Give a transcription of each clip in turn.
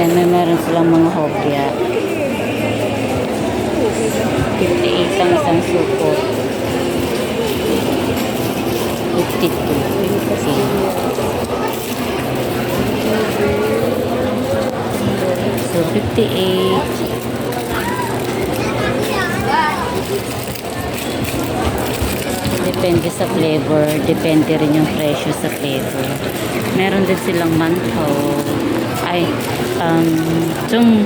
Yan, may meron silang mga hopya. 58 ang isang suko. 52. 50. So, 58. Depende sa flavor. Depende rin yung presyo sa flavor. Meron din silang mantou. Um, yung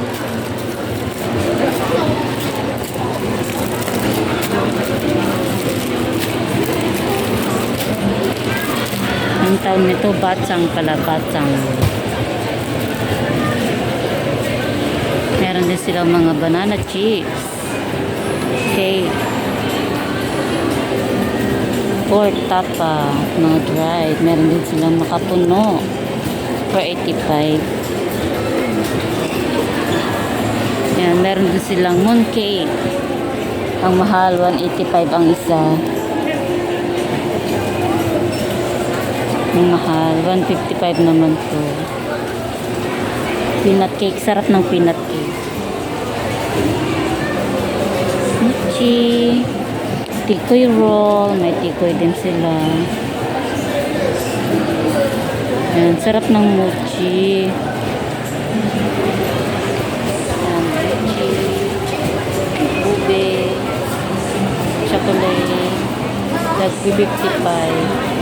ang tawag nito, batsang pala, batsang. Meron din silang mga banana chips. Cake. Pork tapa, mga dried. Meron din silang makapuno. For 85. Silang mooncake. Ang mahal, 185 ang isa. Ang mahal, 155 naman to. Peanut cake, sarap ng peanut cake. Mochi. Tikoy roll, may tikoy din sila. Yan, sarap ng mochi. Yan, mochi. Ube. Chocolate. Nag-55.